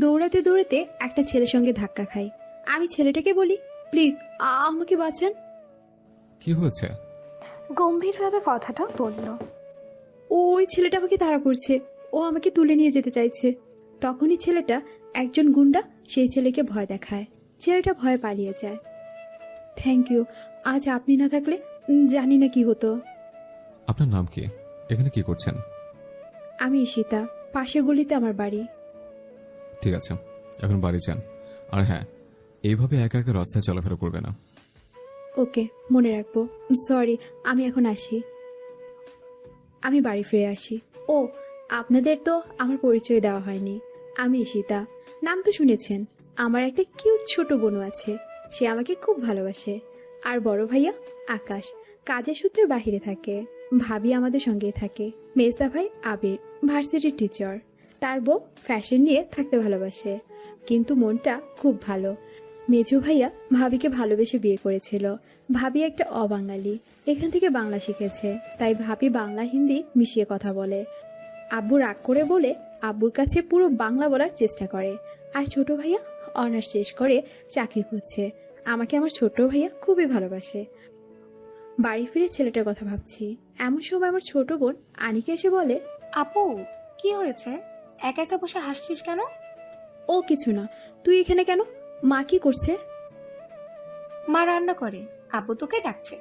দৌড়াতে দৌড়াতে একটা ছেলের সঙ্গে ধাক্কা খাই। আমি ছেলেটাকে বলি প্লিজ আমাকে বাঁচান। কি হয়েছে? গম্ভীরভাবে কথাটা বলল। ওই ছেলেটা আমাকে তাড়া করছে। ও আমাকে তুলে নিয়ে যেতে চাইছে। তখনই ছেলেটা একজন গুন্ডা সেই ছেলেকে ভয় দেখায়। ছেলেটা ভয়ে পালিয়ে যায়। থ্যাংক ইউ আজ আপনি না থাকলে জানি না কি হতো। আপনার নাম কি? এখানে কি করছেন? আমি ঈশিতা পাশের গলিতে আমার বাড়ি। ঠিক আছে, এখন বাড়ি যান। আর হ্যাঁ এইভাবে একা একা রাস্তায় চলাফেরা করবে না। ওকে, মনে রাখব। সরি, আমি এখন আসি। আমি বাড়ি ফিরে আসি। ও, আপনাদের তো আমার পরিচয় দেওয়া হয়নি। আমি ঈশিতা। নাম তো শুনেছেন। আমার একটা কিউট ছোট বোনও আছে। সে আমাকে খুব ভালোবাসে। আর বড় ভাইয়া আকাশ। কাজের সূত্রে বাহিরে থাকে। ভাবি আমাদের সঙ্গেই থাকে। মেজদা ভাই আবির, ভার্সিটির টিচার তার বউ ফ্যাশন নিয়ে থাকতে ভালোবাসে। কিন্তু মনটা খুব ভালো। মেজু ভাইয়া ভাবিকে ভালোবেসে বিয়ে করেছিল। ভাবি একটা অবাঙালি। এখান থেকে বাংলা শিখেছে। তাই ভাবি বাংলা, হিন্দি মিশিয়ে কথা বলে। আব্বু রাগ করে বলে আব্বুর কাছে পুরো বাংলা বলার চেষ্টা করে। আর ছোট ভাইয়া অনার্স শেষ করে চাকরি করছে আমাকে আমার ছোট ভাইয়া খুবই ভালোবাসে। বাড়ি ফিরে ছেলেটার কথা ভাবছি। এমন সময় আমার ছোট বোন আনিকে এসে বলে, আপু, কি হয়েছে? একা একা বসে হাসছিস কেন? ও কিছু না। তুই এখানে কেন? মা কি করছে? মা রান্না করে। আব্বু তোকে ডাকছে।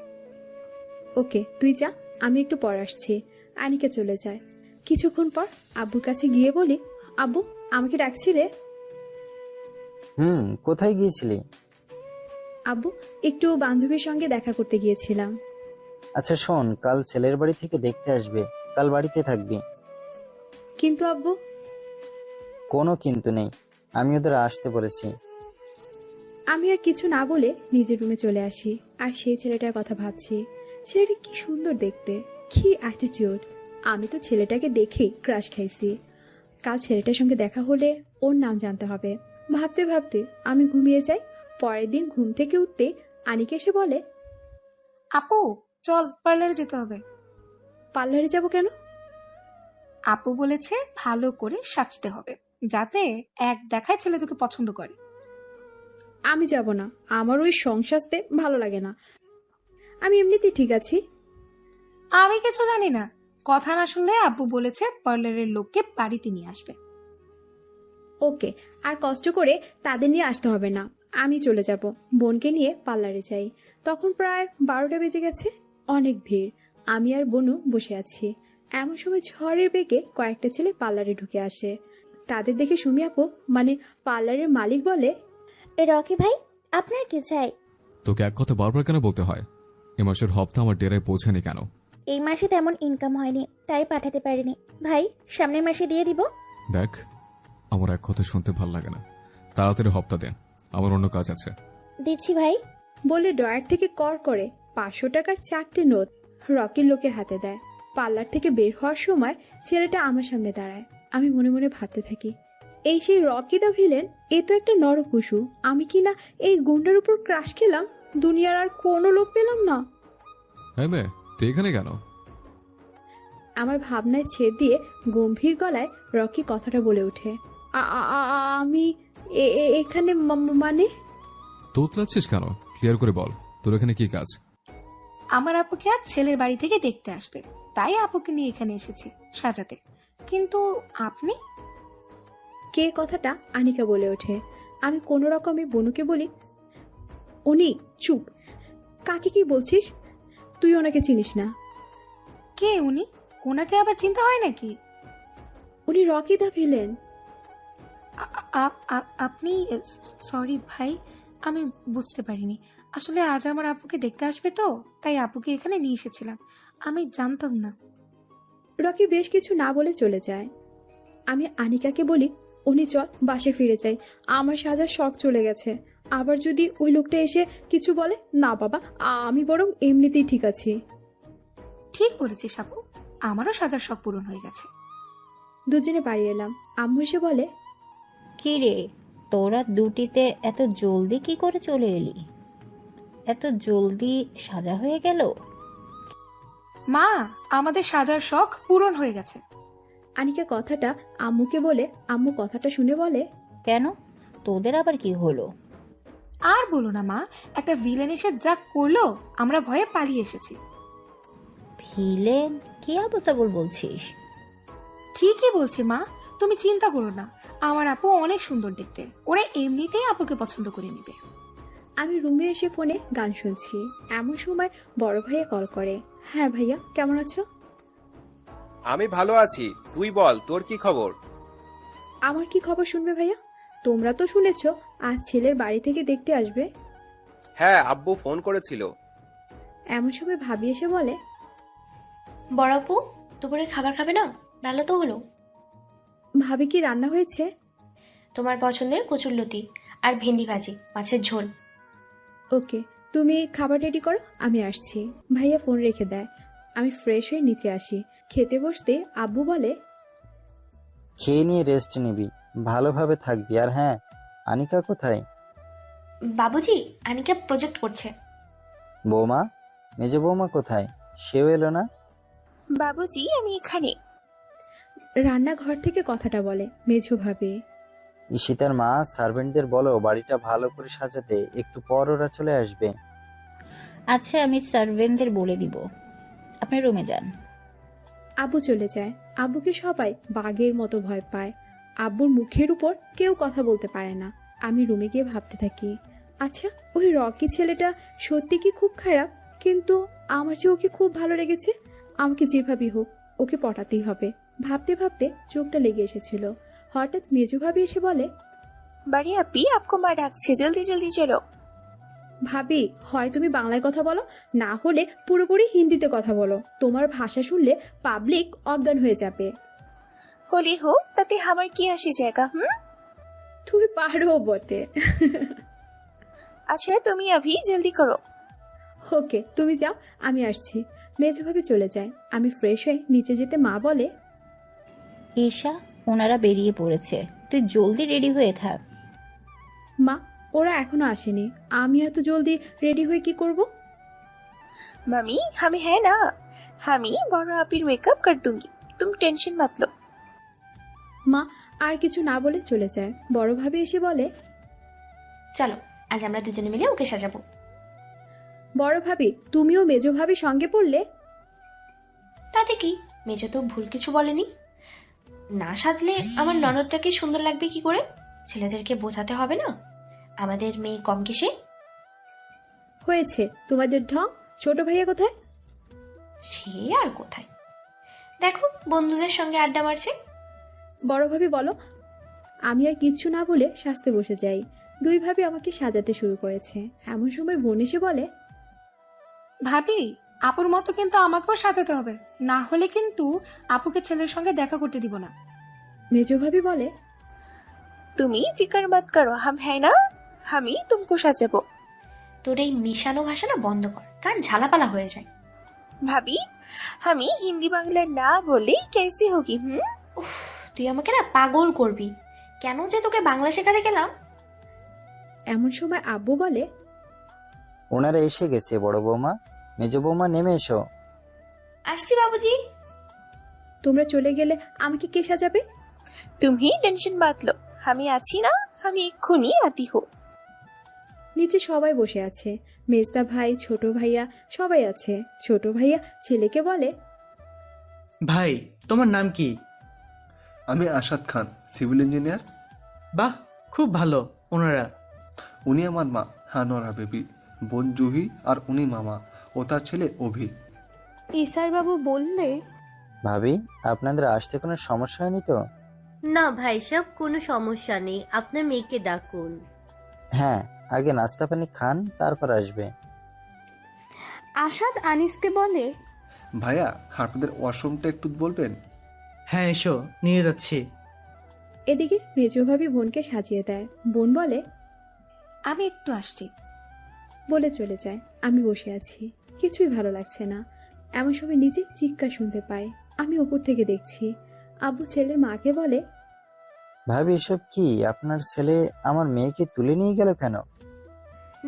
ওকে তুই যা আমি একটু পর আসছি। আনিকা চলে যায়। কিছুক্ষণ পর আব্বুর কাছে গিয়ে বলি আব্বু আমাকে ডাকছিলে? হুম কোথায় গিয়েছিলি? আব্বু একটু বান্ধবীর সঙ্গে দেখা করতে গিয়েছিলাম। আচ্ছা শোন কাল ছেলের বাড়ি থেকে দেখতে আসবে। কাল বাড়িতে থাকবি। কিন্তু আব্বু কোনো কিন্তু নেই। আমি ওদের আসতে বলেছি। আমি আর কিছু না বলে নিজের রুমে চলে আসি আর সেই ছেলেটার কথা ভাবছি। ছেলেটা কি সুন্দর দেখতে কি অ্যাটিটিউড আমি তো ছেলেটাকে দেখেই ক্রাশ খাইছি। কাল ছেলেটার সঙ্গে দেখা হলে ওর নাম জানতে হবে। ভাবতে ভাবতে আমি ঘুমিয়ে যাই পরের দিন ঘুম থেকে উঠতে আনিকে এসে বলে আপু চল পার্লারে যেতে হবে। পার্লারে যাব কেন? আপু বলেছে ভালো করে সাজতে হবে। যাতে এক দেখায় ছেলে তোকে পছন্দ করে। আমি যাব না। আমার ওই সংসাজতে ভালো লাগে না। আমি এমনিতেই ঠিক আছি। আমি কিছু জানি না। কথা না শুনলে আব্বু বলেছে পার্লারের লোককে বাড়িতে নিয়ে আসবে। ওকে আর কষ্ট করে তাদের নিয়ে আসতে হবে না। আমি চলে যাব। বোনকে নিয়ে পার্লারে যাই। তখন প্রায় বারোটা বেজে গেছে। অনেক ভিড়। আমি আর বনু বসে আছি। এমন সময় ঝড়ের বেগে কয়েকটা ছেলে পার্লারে ঢুকে আসে। তাদের দেখে সুমি আপু মানে পার্লারের মালিক বলে এ রকি ভাই আপনার কি চাই? তোকে এক কথা বারবার কেন বলতে হয়? এ মাসের হপ্তা আমার ডেরায় পৌঁছায়নি কেন? এই মাসে তেমন ইনকাম হয়নি তাই পাঠাতে পারিনি। ভাই সামনের মাসে দিয়ে দিব? দেখ আমার এক কথা শুনতে ভালো লাগে না। তাড়াতাড়ি হপ্তা দে আমার অন্য কাজ আছে। দিচ্ছি ভাই। বলে ডয়ার থেকে কর করে পাঁচশো টাকার চারটে নোট রকির লোকের হাতে দেয়। পার্লার থেকে বের হওয়ার সময় ছেলেটা আমার সামনে দাঁড়ায়। আমি মনে মনে ভাবতে থাকি এই সেই রকি দা ভিলেন এ তো একটা নরপশু আমি কি না এই গুন্ডার উপর ক্রাশ খেলাম? দুনিয়ার আর কোনো লোক পেলাম না। হ্যাঁ মেয়ে তুই এখানে কেন? আমার ভাবনায় ছেদ দিয়ে গম্ভীর গলায় রকি কথাটা বলে ওঠে "আ- আ- আ- আ- আমি এ- এ- এখানে ম- মানে? তোতলাচ্ছিস কেন? ক্লিয়ার করে বল তোর এখানে কি কাজ? আমার আপুকে আজ ছেলের বাড়ি থেকে দেখতে আসবে তাই আপুকে নিয়ে এখানে এসেছি সাজাতে। কিন্তু আপনি? কে কথাটা আনিকা বলে ওঠে? আমি কোনো রকমে বনুকে বলি উনি চুপ। কাকে কি বলছিস? তুই ওনাকে চিনিস না। কে উনি? ওনাকে আবার চিন্তা হয় নাকি? উনি রকি দা ভিলেন। আ- আ- আ- আপনি সরি ভাই আমি বুঝতে পারিনি। আসলে আজ আমার আপুকে দেখতে আসবে তো তাই আপুকে এখানে নিয়ে এসেছিলাম। আমি জানতাম না। রকি বেশ কিছু না বলে চলে যায়। আমি আনিকাকে বলি উনি চল বাসে ফিরে যাই। আমার সাজার শখ চলে গেছে। আবার যদি ওই লোকটা এসে কিছু বলে না বাবা আমি বরং এমনিতেই ঠিক আছি। ঠিক বলেছিস আপু। আমারও সাজার শখ পূরণ হয়ে গেছে। দুজনে বাড়ি এলাম। আম্মু এসে বলে কি রে তোরা দুটিতে এত জলদি কি করে চলে এলি? এত জলদি সাজা হয়ে গেল? মা আমাদের সাজার শখ পূরণ হয়ে গেছে। আনিকা কথাটা আম্মুকে বলে আম্মু কথাটা শুনে বলে কেন? তোদের আবার কি হলো? আর বলো না মা একটা ভিলেন এসে যা করল আমরা ভয়ে পালিয়ে এসেছি। ভিলেন কি অবস্থা বল বলছিস? ঠিকই বলছি মা তুমি চিন্তা করো না আমার আপু অনেক সুন্দর দেখতে ওরা এমনিতেই আপুকে পছন্দ করে নিবে। আমি রুমে এসে ফোনে গান শুনছি। এমন সময় বড় ভাইয়া কল করে হ্যাঁ ভাইয়া কেমন আছো? আমি ভালো আছি। তুই বল তোর কি খবর? আমার কি খবর শুনবে ভাইয়া? তোমরা তো শুনেছ আজ ছেলের বাড়ি থেকে দেখতে আসবে। হ্যাঁ আব্বু ফোন করেছিল। এমন সময় ভাবি এসে বলে বড় আপু দুপুরে খাবার খাবে না? ভালো তো হলো। ভাবি কি রান্না হয়েছে? তোমার পছন্দের কচুরলতি আর ভেন্ডি ভাজি মাছের ঝোল। ওকে তুমি খাবার রেডি করো? আমি আসছি। ভাইয়া ফোন রেখে দেয়। আমি ফ্রেশ হয়ে নিচে আসি। খেতে বসতে আব্বু বলে খেয়ে নিয়ে রেস্ট নিবি। ভালোভাবে থাকবি। আর হ্যাঁ আনিকা কোথায়? বাবুজি আনিকা প্রজেক্ট করছে। বৌমা? মেজ বৌমা কোথায়? সেও এলো না? বাবুজি আমি এখানে। রান্নাঘর থেকে কথাটা বলে মেঝো ভাবে। ঈশিতার মা সার্ভেন্টদের বলো বাড়িটা ভালো করে সাজাতে একটু পর ওরা চলে আসবে। আচ্ছা আমি সার্ভেন্টদের বলে দিব। আপনার রুমে যান। আবু চলে যায়। আবুকে সবাই বাঘের মতো ভয় পায়। আব্বুর মুখের উপর কেউ কথা বলতে পারে না। আমি রুমে গিয়ে ভাবতে থাকি আচ্ছা ওই রকি ছেলেটা সত্যি কি খুব খারাপ? কিন্তু আমার যে ওকে খুব ভালো লেগেছে আমাকে যেভাবেই হোক ওকে পটাতেই হবে। ভাবতে ভাবতে চোখটা লেগে এসেছিল। হঠাৎ মেজু ভাবি এসে বলে বাড়ি আপি আপকো মা ডাকছে জলদি জলদি চলো। ভাবি হয় তুমি বাংলায় কথা বলো না হলে পুরোপুরি হিন্দিতে কথা বলো। তোমার ভাষা শুনলে পাবলিক অজ্ঞান হয়ে যাবে। হলি হোক তাতে আমার কি আসে জায়গা হুম? তুমি পারো বটে। আচ্ছা তুমি আভি জলদি করো। ওকে তুমি যাও আমি আসছি। মেজভাবে চলে যায়। আমি ফ্রেশ হয়ে নিচে যেতে মা বলে ঈশা ওনারা বেরিয়ে পড়েছে তুই জলদি রেডি হয়ে থাক মা ওরা এখনো আসেনি আমি এত জলদি রেডি হয়ে কি করব मम्मी हमें है ना हमी बड़ा आपीर मेकअप कर दूंगी तुम टेंशन मत लो মা আর কিছু না বলে চলে যায় বড়ভাবে এসে বলে চলো আজ আমরা দুজনে মিলে ওকে সাজাবো বড় ভাবি তুমিও মেজো ভাবি সঙ্গে পড়লে তাতে কি মেজো তো ভুল কিছু বলেনি না সাজলে আমার ননদটাকে সুন্দর লাগবে কি করে? ছেলেদেরকে বোঝাতে হবে না? আমাদের মেয়ে কম কিসে হয়েছে। তোমাদের ঢং? ছোট ভাইয়া কোথায়? সে আর কোথায়? দেখো বন্ধুদের সঙ্গে আড্ডা মারছে। বড় ভাবি বলো। আমি আর কিচ্ছু না বলে সাজতে বসে যাই। দুই ভাবি আমাকে সাজাতে শুরু করেছে। এমন সময় বোন এসে বলে ভাবি আপুর মতো কিন্তু আমাকেও সাজাতে হবে। না হলে কিন্তু আপুকে ছেলের সঙ্গে দেখা করতে দিব না। মেজো ভাবি বলে তুমি ফিকার বাদ করো হাম হ্যায় না? আমি তুমকো সাজাব। তোর এই মিশানো ভাষা না বন্ধ কর কান ঝালাপালা হয়ে যায়। ভাবি আমি হিন্দি বাংলা না বলে কেসি হকি হুম? তুই আমাকে না পাগল করবি। কেন যে তোকে বাংলা শেখাতে গেলাম? এমন সময় আব্বু বলে ওনারা এসে গেছে বড় বৌমা। মেজ বৌমা নেমে এসো। আসছি বাবুজি। তোমরা চলে গেলে আমাকে কে সাজাবে? তুমি টেনশন বাতলো আমি আছি না আমি এক্ষুনি আতি হো নিচে সবাই বসে আছে। মেজদা ভাই ছোট ভাইয়া সবাই আছে। ছোট ভাইয়া ছেলেকে বলে ভাই তোমার নাম কি? আমি আশাদ খান সিভিল ইঞ্জিনিয়ার। বাহ খুব ভালো ওনারা। উনি আমার মা হানোরা বেবি। বোন জুহি আর উনি মামা। ও তার ছেলে অভি বাবু বললে ভাবি আপনাদের আসতে কোনো সমস্যা হয়নি তো? না ভাই সব কোনো সমস্যা নেই। আপনার মেয়েকে ডাকুন। হ্যাঁ আগে নাস্তা পানি খান তারপর আসবে। আসাদ আনিসকে বলে ভাইয়া আপনাদের ওয়াশরুমটা একটু বলবেন? হ্যাঁ এসো নিয়ে যাচ্ছি। এদিকে মেজো ভাবি বোনকে সাজিয়ে দেয়। বোন বলে আমি একটু আসছি। বলে চলে যায়। আমি বসে আছি। কিছুই ভালো লাগছে না। এমন সময় নিজে চিৎকার শুনতে পাই আমি ওপর থেকে দেখছি। আব্বু ছেলের মাকে বলে ভাবি এসব কি? আপনার ছেলে আমার মেয়েকে তুলে নিয়ে গেল কেন?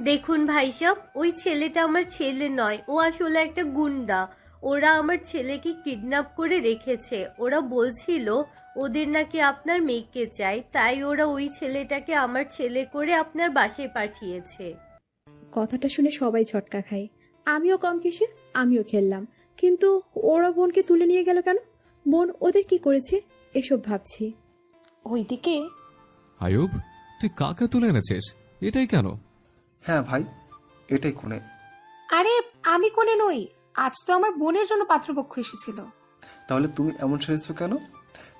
দেখুন ভাই সব ওই ছেলেটা আমার ছেলে নয় ও আসলে একটা গুন্ডা। ওরা আমার ছেলেকে কিডন্যাপ করে রেখেছে। ওরা বলছিল ওদের নাকি আপনার মেয়েকে চাই তাই ওরা ওই ছেলেটাকে আমার ছেলে করে আপনার বাসায় পাঠিয়েছে। কথাটা শুনে সবাই ঝটকা খায়। আমিও কম কিসে আমিও খেললাম। কিন্তু ওরা বোনকে তুলে নিয়ে গেল কেন? বোন ওদের কি করেছে? এসব ভাবছি। ওইদিকে আয়ুব তুই কাকে তুলে এনেছিস? এটাই কেন? হ্যাঁ ভাই এটাই কোণে আরে আমি কোনে নই। আজ তো আমার বোনের জন্য পাত্রপক্ষ এসেছিল। তাহলে তুমি এমন সেরেছো কেন?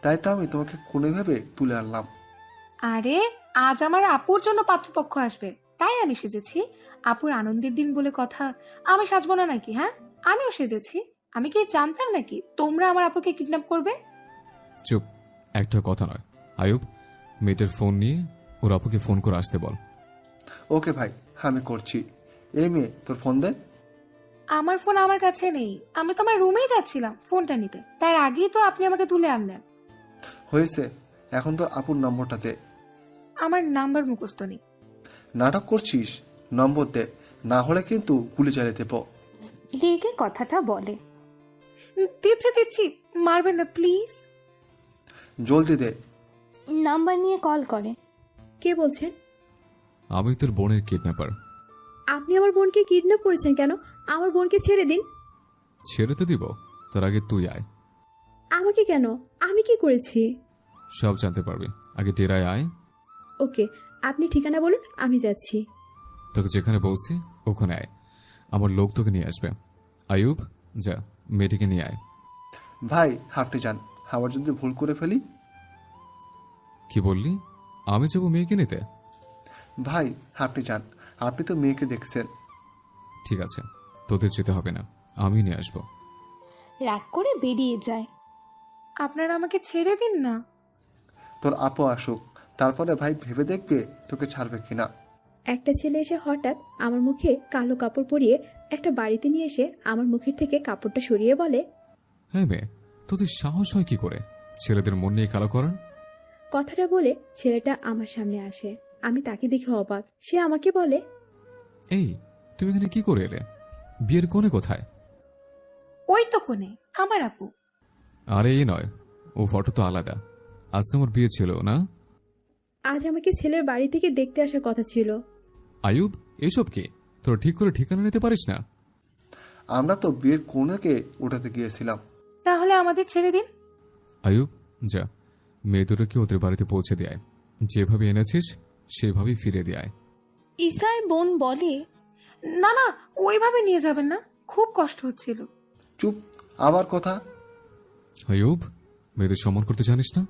তাই তো আমি তোমাকে কোণে ভেবে তুলে আনলাম। আরে আজ আমার আপুর জন্য পাত্রপক্ষ আসবে। তাই আমি সেজেছি। আপুর আনন্দের দিন বলে কথা। আমি সাজবো না নাকি হ্যাঁ? আমিও সেজেছি। আমি কি জানতাম নাকি তোমরা আমার আপুকে কিডন্যাপ করবে? চুপ একটা কথা নয়। আয়ুব মেয়েটার ফোন নিয়ে ওর আপুকে ফোন করে আসতে বল। ওকে ভাই আমি করছি। এই মেয়ে তোর ফোন দে। আমার ফোন আমার কাছে নেই। আমি তো আমার রুমেই যাচ্ছিলাম ফোনটা নিতে। তার আগেই তো আপনি আমাকে তুলে আনলেন। হয়েছে। এখন তোর আপুর নম্বরটা দে। আমার নাম্বার মুখস্থ নেই। নাটক করছিস? নম্বর দে। না হলে কিন্তু গুলি চালিয়ে দেবো। রেগে কথাটা বলে। দিচ্ছি দিচ্ছি। মারবেন না প্লিজ। জলদি দে। নাম্বার নিয়ে কল করে। কে বলছেন আমি তোর বোনের কিডন্যাপার আপনি আমার বোনকে কিডন্যাপ করেছেন কেন? আমার বোনকে ছেড়ে দিন। ছেড়ে তো দিব। তার আগে তুই আয়। আমাকে কেন? আমি কি করেছি? সব জানতে পারবি। আগে টেরায় আয়। ওকে। আপনি ঠিকানা বলুন আমি যাচ্ছি। তোকে যেখানে বলছি ওখানে আয়। আমার লোক তোকে নিয়ে আসবে। আয়ুব যা মেয়েটিকে নিয়ে আয়। ভাই হাঁটতে যান। আবার যদি ভুল করে ফেলি? কি বললি? আমি যাব মেয়েকে নিতে? ভাই আপনি যান। আপনি তো মেয়েকে দেখছেন। ঠিক আছে তোদের যেতে হবে না। আমি নিয়ে আসব। রাগ করে বেরিয়ে যায়। আপনারা আমাকে ছেড়ে দিন না। তোর আপু আসুক। তারপরে ভাই ভেবে দেখবে তোকে ছাড়বে কিনা। একটা ছেলে এসে হঠাৎ আমার মুখে কালো কাপড় পরিয়ে একটা বাড়িতে নিয়ে এসে আমার মুখের থেকে কাপড়টা সরিয়ে বলে হ্যাঁ মেয়ে তোদের সাহস হয় কি করে? ছেলেদের মন নিয়ে কালো করার? কথাটা বলে ছেলেটা আমার সামনে আসে। আমি তাকে দেখে অবাক। সে আমাকে বলে এই তুমি এখানে কি করে এলে? বিয়ের কোণে কোথায়? ওই তো কোনে আমার আপু। আরে এই নয় ও ফটো তো আলাদা। আজ তোমার বিয়ে ছিল না? আজ আমাকে ছেলের বাড়ি থেকে দেখতে আসার কথা ছিল। আয়ুব এসব কি? তোর ঠিক করে ঠিকানা নিতে পারিস না? আমরা তো বিয়ের কোণেকে উঠাতে গিয়েছিলাম। তাহলে আমাদের ছেড়ে দিন। আয়ুব যা। মেয়ে দুটোকে ওদের বাড়িতে পৌঁছে দেয়। যেভাবে এনেছিস সেভাবেই ফিরে দেয় ইসার বোন বলে না না ওইভাবে নিয়ে যাবেন না। খুব কষ্ট হচ্ছিল। চুপ আবার কথা। আয়ুব মেয়েদের সম্মান করতে জানিস না?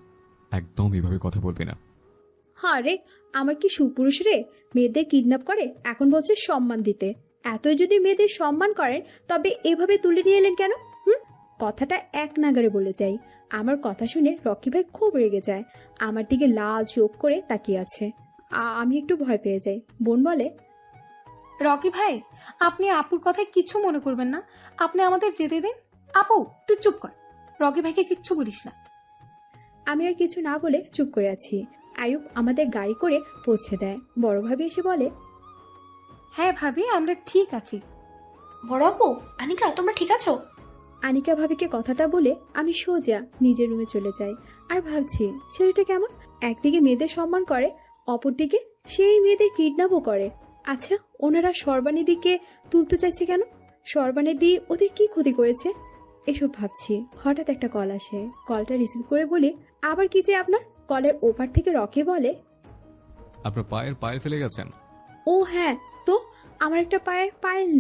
একদম এভাবে কথা বলবি না। হ্যাঁ রে আমার কি সুপুরুষ রে? মেয়েদের কিডন্যাপ করে এখন বলছে সম্মান দিতে। এতই যদি মেয়েদের সম্মান করেন তবে এভাবে তুলে নিয়ে এলেন কেন? হুম? কথাটা এক নাগারে বলে যাই। আমার কথা শুনে রকি ভাই খুব রেগে যায়। আমার দিকে লাল চোখ করে তাকিয়ে আছে। আমি একটু ভয় পেয়ে যাই। বোন বলে রকি ভাই আপনি আপুর কথায় কিছু মনে করবেন না। আপনি আমাদের যেতে দিন। আপু তুই চুপ কর। রকি ভাইকে কিচ্ছু বলিস না। আমি আর কিছু না বলে চুপ করে আছি। আয়ুব আমাদের গাড়ি করে পৌঁছে দেয়। বড় ভাবি এসে বলে হ্যাঁ ভাবি আমরা ঠিক আছি। বড় আপু আনিকা তোমরা ঠিক আছো? আনিকা ভাবিকে কথাটা বলে আমি সোজা নিজের রুমে চলে যাই। আর ভাবছি ছেলেটা কেমন? একদিকে মেয়েদের সম্মান করে অপরদিকে সেই মেয়েদের কিডন্যাপও করে। আচ্ছা ওনারা সর্বানিধিকে তুলতে চাইছে কেন? সর্বানিধি ওদের কি ক্ষতি করেছে? এসব ভাবছি। হঠাৎ একটা কল আসে। কলটা রিসিভ করে বলি আবার কি যে আপনার? কলের ওপার থেকে রকে বলে আপনার পায়ের পায়ে ফেলে গেছেন? ও হ্যাঁ তো আমার একটা পায়ে পায়েল নেই।